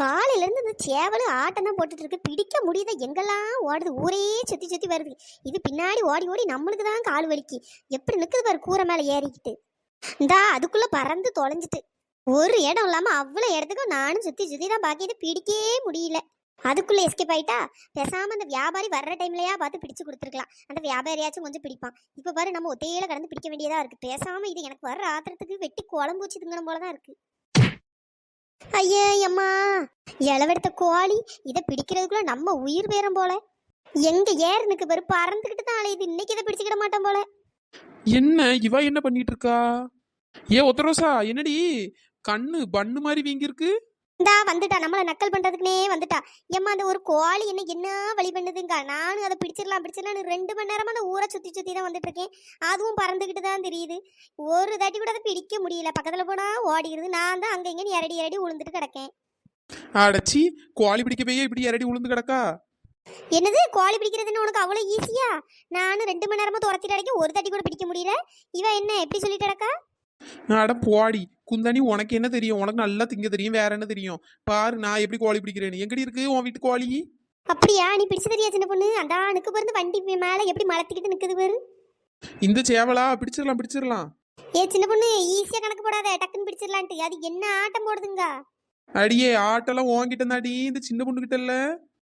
காலையில இருந்து இந்த சேவல் ஆட்டம் தான் போட்டுட்டு இருக்கு பிடிக்க முடியுத எங்கெல்லாம் ஓடுது? ஊரே சுத்தி சுத்தி வருது. இது பின்னாடி ஓடி ஓடி நம்மளுக்கு தான் கால் வலிக்கு. எப்படி நிக்குது பாரு கூரை மேல ஏறிக்கிட்டு. இந்தா அதுக்குள்ள பறந்து தொலைஞ்சிட்டு. ஒரு இடம் இல்லாம அவ்வளவு இடத்துக்கும் நானும் சுத்தி சுத்தி தான் பாக்கிட்டு பிடிக்கவே முடியல. அதுக்குள்ள எஸ்கேப் ஆயிட்டா? பேசாம அந்த வியாபாரி வர்ற டைம்லயா பார்த்து பிடிச்சு கொடுத்துருக்கலாம். அந்த வியாபாரியாச்சும் கொஞ்சம் பிடிப்பான். இப்ப பாரு நம்ம ஒத்தையில கடந்து பிடிக்க வேண்டியதா இருக்கு. பேசாம இது எனக்கு வர்ற ஆத்திரத்துக்கு வெட்டி குழம்பு வச்சு திங்கணும் போலதான் இருக்கு. ஐயே அம்மா. இளவெடுத்த கோழி இதை பிடிக்கிறதுக்குள்ள நம்ம உயிர் பேரம் போல. எங்க ஏறனுக்கு பாரு பறந்துகிட்டு தான் அலையுது. இன்னைக்கு இதை பிடிச்சிக்கிட மாட்டோம் போல. என்ன? இவ என்ன பண்ணிட்டு இருக்கா? ஏ ஒத்தரோசா என்னடி? கண்ணு பண்ணு மாதிரி வீங்கிருக்கு இந்தா வந்துட்டா. நம்மள நக்கல் பண்றதுக்குனே வந்துட்டா. ஏம்மா அந்த ஒரு கோழி என்ன என்ன வழி பண்ணுதுங்க? நானும் அதை பிடிச்சிடலாம் பிடிச்சிடலாம் ரெண்டு மணி நேரமா அந்த ஊரை சுத்தி சுத்தி தான் வந்துட்டு இருக்கேன் அதுவும் பறந்துகிட்டு தான் தெரியுது. ஒரு தாட்டி கூட அதை பிடிக்க முடியல. பக்கத்துல போனா ஓடிடுது. நான் தான் அங்க இங்க இரடி இரடி உளுந்துட்டு கிடக்கேன். அடச்சி கோழி பிடிக்க போய் இப்படி இரடி உளுந்து கிடக்கா? என்னது? கோழி பிடிக்கிறதுன்னு உனக்கு அவ்வளவு ஈஸியா நானும் ரெண்டு மணி நேரமா துரத்திட்டு அடைக்க ஒரு தாட்டி கூட பிடிக்க முடியல. இவ என்ன எப்படி சொல்லிட்டு கிடக்கா? அட போடி. குந்தாணி உனக்கு என்ன தெரியும்? உனக்கு நல்லா திங்க தெரியும். வேற என்ன தெரியும்? பாரு நான் எப்படி கோழி பிடிக்கிறேன்னு எங்கடி இருக்கு? உன் வீட்டு கோழி? அப்படியா? நீ பிடிச்சு தெரியா சின்ன பொண்ணு? அந்த அணுக்கு பிறந்து வண்டி மேல எப்படி மலத்திக்கிட்டு நிக்குது பாரு. இந்த சேவலா? பிடிச்சிடலாம் பிடிச்சிடலாம். ஏ சின்ன பொண்ணு ஈஸியா கணக்கு போடாத. டக்குன்னு பிடிச்சிடலான்ட்டு. அது என்ன ஆட்டம் போடுதுங்க? அடியே ஆட்டெல்லாம் உன்கிட்ட தாடி இந்த சின்ன பொண்ணு கிட்ட இல்ல.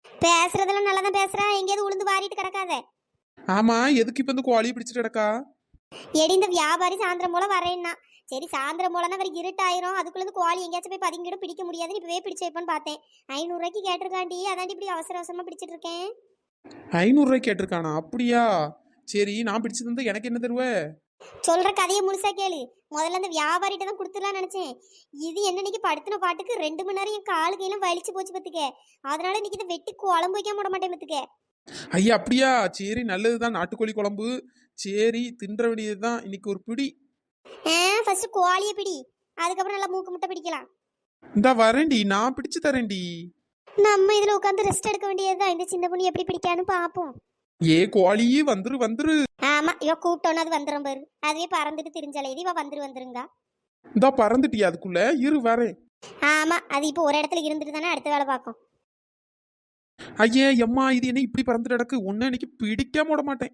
பேசுறதெல்லாம் நல்லா தான் பேசுறேன் எங்கேயாவது உளுந்து வாரிட்டு கிடக்காத. ஆமா எதுக்கு இப்ப இந்த கோழியை பிடிச்சிட்டு கிடக்கா? எடி இந்த வியாபாரி சாயந்தரம் போல வரேன்னா. சரி சாயந்தரம் போலன்னா வரை இருட்டாயிரும். அதுக்குள்ள கோழி எங்கேயாச்சும் போய் பதுங்கிடும் பிடிக்க முடியாதுன்னு இப்பவே பிடிச்சு வைப்பேன்னு பார்த்தேன். ஐநூறுரூவாய்க்கு கேட்டிருக்காண்டி. அதாண்டி இப்படி அவசர அவசரமா பிடிச்சிட்டு இருக்கேன். ஐநூறுரூவாய் கேட்டிருக்கானா? அப்படியா? சரி நான் பிடிச்சு தந்தா எனக்கு என்ன தருவ? சொல்ற கதையை முழுசா கேளு. முதல்ல அந்த வியாபாரிட்ட தான் கொடுத்துடலாம்னு நினைச்சேன். இது என்னன்னைக்கு படுத்தின பாட்டுக்கு ரெண்டு மணி நேரம் என் காலு கையெல்லாம் வலிச்சு போச்சு பத்துக்க. அதனால இன்னைக்கு இதை வெட்டி குழம்பு வைக்க விட மாட்டேன் பத்துக்க. ஐயா அப்படியா? சரி நல்லதுதான். நாட்டுக்கோழி குழம்பு. சரி தின்ற வேண்டியதுதான். இன்னைக்கு ஒரு பிடி. ஃபர்ஸ்ட் கோழியை பிடி. அதுக்கப்புறம் நல்லா மூக்கு முட்டை பிடிக்கலாம். இந்தா வரேன்டி. நான் பிடிச்சு தரேன்டி. நம்ம இதுல உட்காந்து ரெஸ்ட் எடுக்க வேண்டியதுதான். இந்த சின்ன பொண்ணு எப்படி பிடிக்கான்னு பாப்போம். ஏ கோழியே வந்துரு வந்துரு. ஆமா இவ கூப்பிட்டோன்னு அது வந்துடும் பாரு. அதுவே பறந்துட்டு திரிஞ்சலை. இவ வந்துரு வந்துருங்க. இந்தா பறந்துட்டி அதுக்குள்ள? இரு வரேன். ஆமா அது இப்போ ஒரு இடத்துல இருந்துட்டு தானே அடுத்த வேலை பார்க்கும். ஐயே எம்மா இது என்ன இப்படி பறந்துட்டு கிடக்கு? ஒன்னு இன்னைக்கு பிடிக்காம விட மாட்டேன்.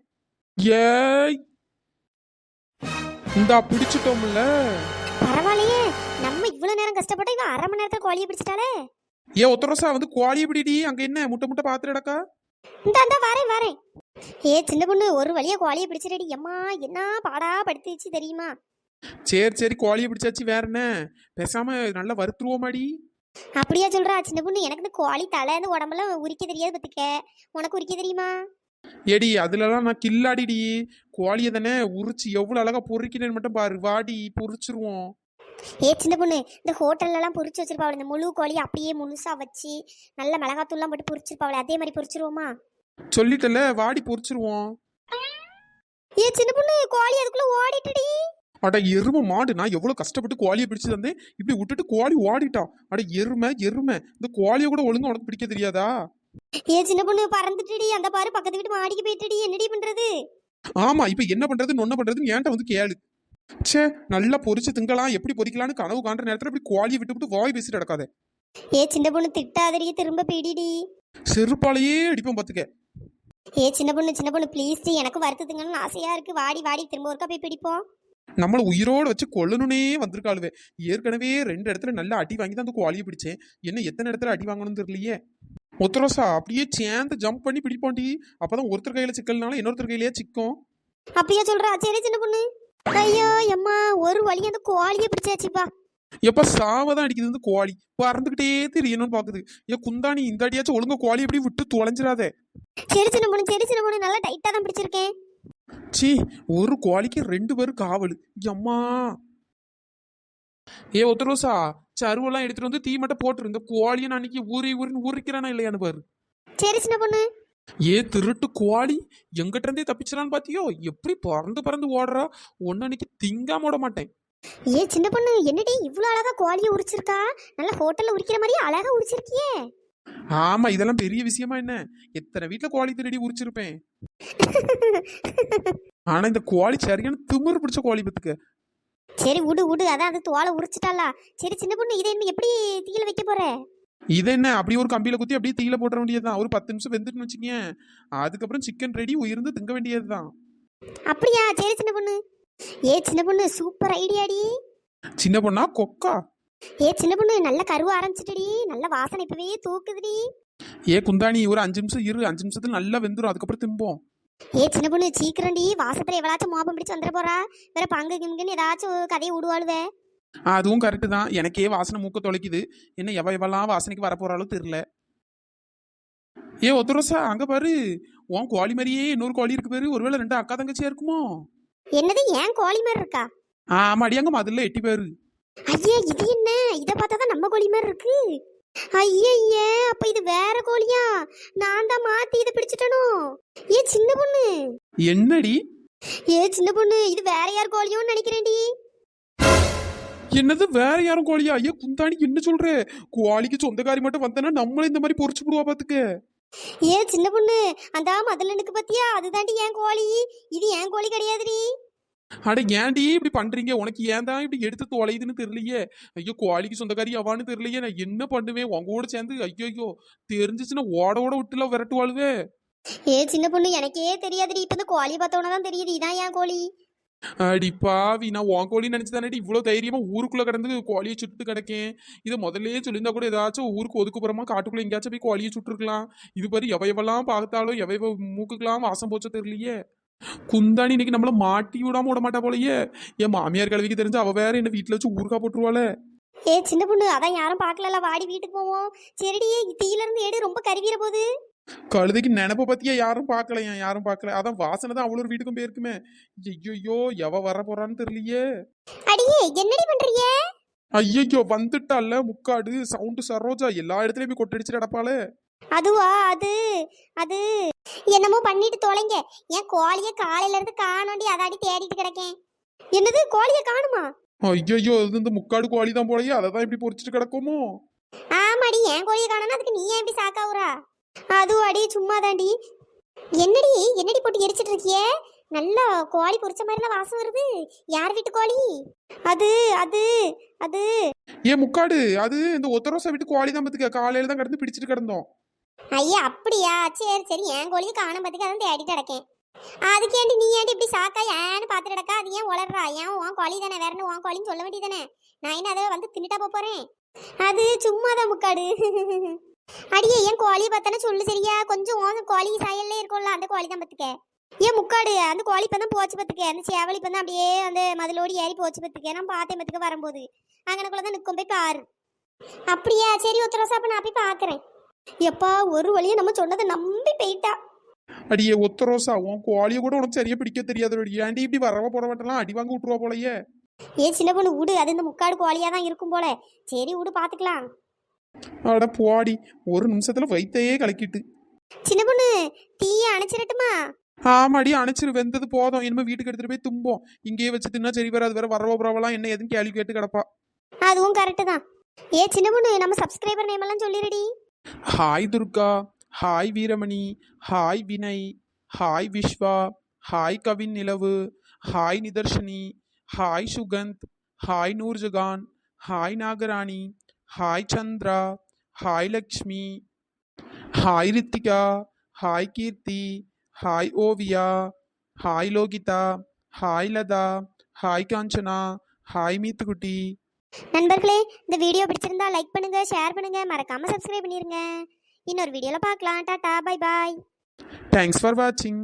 ஏய். இந்தா பிடிச்சிட்டோம்ல. பரவாயில்லையே. நம்ம இவ்வளவு நேரம் கஷ்டப்பட்டு இவ அரை மணி நேரத்துல கோழியை பிடிச்சிட்டாலே ஏ ஒத்தரசா வந்து கோழியை பிடிடி. அங்க என்ன முட்டை முட்டை பாத்துட்டு கிடக்கா? இந்த அந்த வரேன் வரேன். ஏ சின்ன பொண்ணு ஒரு வழியா கோழியை பிடிச்சிடடி. அம்மா என்ன பாடா படுத்துச்சு தெரியுமா? சரி சரி கோழியை பிடிச்சாச்சு வேற என்ன? பேசாம நல்லா வறுத்துருவோமாடி அப்படியா சொல்றா சின்ன பொண்ணு. எனக்கு இந்த கோழி தலை இந்த உடம்பெல்லாம் உரிக்க தெரியாது பத்துக்க உனக்கு உரிக்க தெரியுமா? ஏடி அதுலலாம் நான் கில்லாடிடி. கோழியை தானே உரிச்சு எவ்வளவு அழகா பொறிக்கிறேன்னு மட்டும் பாரு. வாடி பொரிச்சிருவோம். ஏ சின்ன பொண்ணு இந்த ஹோட்டல்ல எல்லாம் பொரிச்சு வச்சிருப்பாள் இந்த முழு கோழி அப்படியே முழுசா வச்சு நல்ல மிளகாத்தூள்லாம் போட்டு பொரிச்சிருப்பாள் அதே மாதிரி பொரிச்சிருவோமா? சொல்லிட்டல வாடி பொரிச்சிருவோம். ஏ சின்ன பொண்ணு கோழி அதுக்குள்ள ஓடிட்டுடி. அட எருமை மாடு நான் எவ்வளவு கஷ்டப்பட்டு கோழியை பிடிச்சு தந்தேன். இப்படி விட்டுட்டு கோழி ஓடிட்டான். அட எருமை எருமை. இந்த கோழியை கூட ஒழுங்கா உனக்கு பிடிக்க தெரியாதா? ஏ சின்ன பொண்ணு பறந்துட்டுடி. அந்த பாரு பக்கத்து வீட்டு மாடிக்கு போயிட்டுடி. என்னடி பண்றது? ஆமா இப்ப என்ன பண்றது நொன்ன பண்றதுன்னு ஏன்ட்ட வந்து கேளு. ச்சே நல்லா பொரிச்சு திங்கலாம். எப்படி பொரிக்கலாம்னு கனவு காண்ற நேரத்துல இப்படி கோழியை விட்டு விட்டு வாய் பேசிட்டு கிடக்காத ஏ சின்ன பொண்ணு திட்டாதடி. திரும்ப பிடிடி செருப்பாலேயே அடிப்போம் பாத்துக்க. ஏ சின்ன பொண்ணு சின்ன பொண்ணு ப்ளீஸ் எனக்கு வருத்தத்துங்கன்னு ஆசையா இருக்கு. வாடி வாடி. திரும்ப ஒருக்கா போய் பிடிப்போம். நம்மள உயிரோட வச்சு கொல்லணும்னே வந்திருக்காளுவே. ஏற்கனவே ரெண்டு இடத்துல நல்லா அடி வாங்கி தான் அந்த கோழியை பிடிச்சேன். என்ன எத்தனை இடத்துல அடி வாங்கணும்னு தெரியலையே? ஒத்தரோசா அப்படியே சேர்ந்து ஜம்ப் பண்ணி பிடிப்போண்டி அப்பதான் ஒருத்தர் கையில சிக்கல்னாலும் இன்னொருத்தர் கையிலேயே சிக்கும். அப்படியா சொல்றா? சரி சின்ன பொண்ணு? ஐயோ அம்மா ஒரு வழி அந்த கோழியை பிடிச்சாச்சுப்பா எப்ப சாவதான் அடிக்குது இந்த கோழி பறந்துகிட்டே தெரியணும்னு பாக்குது. ஏன் குந்தாணி இந்த அடியாச்சும் ஒழுங்கா கோழி எப்படி விட்டு தொலைஞ்சிடாதே. சரி சின்ன பொண்ணு சரி சின்ன பொண்ணு நல்லா டைட்டா தான் பிடிச்சிருக்கேன். சீ ஒரு கோழிக்கு ரெண்டு பேரும் காவல். அம்மா ஏ ஒத்தரோசா சருவெல்லாம் எடுத்துட்டு வந்து தீ மட்டும் போட்டுரு. இந்த கோழியை நான் அன்னைக்கு ஊறி ஊறின்னு ஊறிக்கிறானா இல்லையான்னு பாரு. சரி சின்ன பொண்ணு. ஏ திருட்டு கோழி எங்கிட்ட இருந்தே தப்பிச்சிடான்னு பாத்தியோ? எப்படி பறந்து பறந்து ஓடுறா? ஒன்னு அன்னைக்கு திங்காம விட மாட்டேன். ஏ சின்ன பொண்ணு என்னடி இவ்வளவு அழகா கோழியை உரிச்சிருக்கா? நல்ல ஹோட்டல்ல உரிக்கிற மாதிரி அழகா உரிச்சிருக்கியே. ஆமா இதெல்லாம் பெரிய விஷயமா என்ன? எத்தனை வீட்டுல கோழி திருடி உரிச்சிருப்பேன். ஆனா இந்த கோழி சரியான திமிரு பிடிச்ச கோழி பத்துக்க. சரி விடு விடு அதான் அது தோலை உரிச்சிட்டாளா. சரி சின்ன பொண்ணு இதை இன்னும் எப்படி தீயில வைக்க போற? இது என்ன அப்படியே ஒரு கம்பியில குத்தி அப்படியே தீயில போட்டுற வேண்டியதுதான். ஒரு பத்து நிமிஷம் வெந்துட்டுன்னு வச்சுக்கங்க அதுக்கப்புறம் சிக்கன் ரெடி உயிர்ந்து திங்க வேண்டியதுதான். அப்படியா? சரி சின்ன பொண்ணு. ஏ சின்ன பொண்ணு சூப்பர் ஐடியாடி சின்ன பொண்ணா? கொக்கா? ஏ சின்ன பொண்ணு நல்ல கருவ ஆரம்பிச்சிட்டடி. நல்ல வாசனை இப்பவே தூக்குதுடி. ஏ குந்தாணி ஒரு அஞ்சு நிமிஷம் இரு. அஞ்சு நிமிஷத்துல நல்லா வெந்துரும். அதுக்கப்புறம் திம்போம். ஏ சின்ன பொண்ணு சீக்கிரம்டி. வாசத்துல எவ்வளாச்சும் மோபம் பிடிச்சு வந்துட போறா. வேற பங்கு கிங்குன்னு ஏதாச்சும் கதையை விடுவாளுவே. அதுவும் கரெக்டு தான். எனக்கே வாசனை மூக்க தொலைக்குது. என்ன எவ எவெல்லாம் வாசனைக்கு வர போறாலும் தெரியல. ஏ ஒத்துரோசா அங்க பாரு. உன் கோழி மாதிரியே இன்னொரு கோழி இருக்கு பாரு. ஒருவேளை ரெண்டு அக்கா தங்கச்சியா இருக்குமோ? என்னது ஏன் கோழி மாதிரி இருக்கா? ஆமாடி அங்க மதுல எட்டி பேரு. ஐயே இது என்ன? இத பார்த்தா தான் நம்ம கோழி மாதிரி இருக்கு. ஐயே அப்ப இது வேற கோழியா? நான் தான் மாத்தி இதை பிடிச்சிட்டனோ? ஏ சின்ன பொண்ணு. என்னடி? ஏ சின்ன பொண்ணு இது வேற யார் கோழியோன்னு நினைக்கிறேன்டி. என்னது வேற யாரும் கோழியா? ஐயா குந்தாணி என்ன சொல்ற? கோழிக்கு சொந்தக்காரி மட்டும் வந்தனா நம்மள இந்த மாதிரி பொறிச்சு விடுவா பாத்துக்க. ஏ சின்ன பொண்ணு அந்த மதலனுக்கு பத்தியா? அதுதாண்டி ஏன் கோழி? இது ஏன் கோழி கிடையாதுடி? அட ஏன்டி இப்படி பண்றீங்க? உனக்கு ஏன் தான் இப்படி எடுத்து தொலையுதுன்னு தெரியலையே? ஐயோ கோழிக்கு சொந்தக்காரி அவான்னு தெரியலையே? நான் என்ன பண்ணுவேன்? உங்க கூட சேர்ந்து ஐயோ ஐயோ தெரிஞ்சிச்சுன்னா ஓட ஓட விட்டுல விரட்டுவாளுவே. ஏ சின்ன பொண்ணு எனக்கே தெரியாதுடி. இப்ப இந்த கோழியை பார்த்தோன்னா தான் தெரியுது. இதான் ஏன் கோழி? அடி பாவி நான் உன் கோழி நினைச்சுதானடி இவ்வளவு தைரியமா ஊருக்குள்ள கிடந்து கோழியை சுட்டு கிடக்கேன்? இதை முதல்லயே சொல்லியிருந்தா கூட ஏதாச்சும் ஊருக்கு ஒதுக்குப்புறமா காட்டுக்குள்ள எங்கேயாச்சும் போய் கோழியை சுட்டுருக்கலாம். இது பாரு எவ எவெல்லாம் பார்த்தாலும் எவ எவ மூக்குக்கெல்லாம் வாசம் போச்சோ தெரியலையே? குந்தாணி இன்னைக்கு நம்மள மாட்டி விடாம விட மாட்டா போலயே. என் மாமியார் கிழவிக்கு தெரிஞ்சு அவ வேற என்ன வீட்டுல வச்சு ஊருக்கா போட்டுருவாளே. ஏ சின்ன பொண்ணு அதான் யாரும் பார்க்கல வாடி வீட்டுக்கு போவோம். சரிடி தீயில இருந்து எடு ரொம்ப கருவிற போகுது கழுதைக்கு நினைப்ப பத்தியா யாரும் பார்க்கலையா யாரும் பார்க்கல? அதான் வாசனை தான் அவ்வளோ வீட்டுக்கும் போயிருக்குமே. ஐயோ எவ வர போறான்னு தெரியலையே. அடியே என்னடி பண்றீங்க? ஐயோ வந்துட்டால முக்காடு சவுண்டு சரோஜா எல்லா இடத்துலயும் போய் கொட்டடிச்சு நடப்பாளே அதுவா அது அது. என்னமோ பண்ணிட்டு தொலைங்க. என் கோழிய காலையில இருந்து காணோண்டி அதாடி தேடிட்டு கிடக்கேன். என்னது கோழிய காணுமா? ஐயோ இது இந்த முக்காடு கோழி தான் போலயே அதை தான் இப்படி பொறிச்சிட்டு கிடக்குமோ? ஆமாடி என் கோழிய காணோன்னா அதுக்கு நீ ஏன் இப்படி சாக்காவுறா அதுவும் அடி சும்மா தாண்டி என்னடி என்னடி போட்டு எரிச்சிட்டு இருக்கியே? நல்லா கோழி பொரிச்ச மாதிரிலாம் வாசம் வருது. யார் வீட்டு கோழி? அது அது அது. ஏன் முக்காடு அது இந்த ஒத்தரோசா வீட்டு கோழி தான் பத்துக்க. காலையில தான் கிடந்து பிடிச்சிட்டு கிடந்தோம். ஐயா அப்படியா? சரி சரி. என் கோழியை காணும் பார்த்துக்கு அதான் தேடிட்டு கிடக்கேன். அதுக்கு ஏன்டி நீ ஏன்டி இப்படி சாக்கா ஏன்னு பார்த்துட்டு கிடக்கா? அது ஏன் உளறா? ஏன் உன் கோழி தானே? வேற உன் கோழின்னு சொல்ல வேண்டியதானே நான் என்ன அதை வந்து தின்னுட்டா போப் போறேன்? அது சும்மா தான் முக்காடு. அடியே என் கோழியை பார்த்தானே சொல்லு சரியா? கொஞ்சம் உன் கோழி சாயல்லே இருக்கும்ல அந்த கோழி தான் பார்த்துக்க ஏன் முக்காடு. அந்த கோழி இப்போ தான் போச்சு பார்த்துக்க அந்த சேவலி இப்போ தான் அப்படியே அந்த மதிலோடி ஏறி போச்சு பார்த்துக்க நான் பார்த்தேன் பார்த்துக்க வரும்போது. அங்கனக்குள்ள தான் நிற்கும் போய் பாரு. அப்படியா? சரி ஒத்தரோசா அப்போ நான் போய் பார்க்குறேன் எப்பா ஒரு வழியா நம்ம சொன்னதை நம்பி போயிட்டா. அடியே ஒத்தரோசா உன் கோழிய கூட உனக்கு சரியா பிடிக்க தெரியாது ஏன்டி இப்படி வரவ போற வட்டெல்லாம் அடி வாங்க விட்டுருவா போலயே. ஏ சின்ன பொண்ணு விடு அது இந்த முக்காடு கோழியா தான் இருக்கும் போல. சரி விடு பாத்துக்கலாம். அட போடி. ஒரு நிமிஷத்துல வயித்தையே கலக்கிட்டு. சின்ன பொண்ணு தீய அணைச்சிடட்டுமா? ஆமாடி அணைச்சிரு. வெந்தது போதும். இனிமே வீட்டுக்கு எடுத்துட்டு போய் தும்போம் இங்கேயே வச்சு தின்னா சரி வராது. வேற வரவ போறவெல்லாம் என்ன எதுவும் கேள்வி கேட்டு கிடப்பா. அதுவும் கரெக்டு தான். ஏ சின்ன பொண்ணு நம்ம சப்ஸ்கிரைபர் நேம் எல்லாம் சொல்லிடுடி hi Durga hi Veeramani hi Vinay hi Vishwa hi Kavin Nilavu hi Nidharshini hi Sukanth hi Noorjahan hi Nagarani hi Chandra hi Lakshmi hi Rithika hi Keerthi hi Oviya hi Lohitha hi Latha hi Kanchana hi Meethukutty நண்பர்களே இந்த video பிடிச்சிருந்தா like பண்ணுங்க share பண்ணுங்க மறக்காம subscribe பண்ணிருங்க. இன்னொரு வீடியோல பார்க்கலாம். Tata bye bye thanks for வாட்சிங்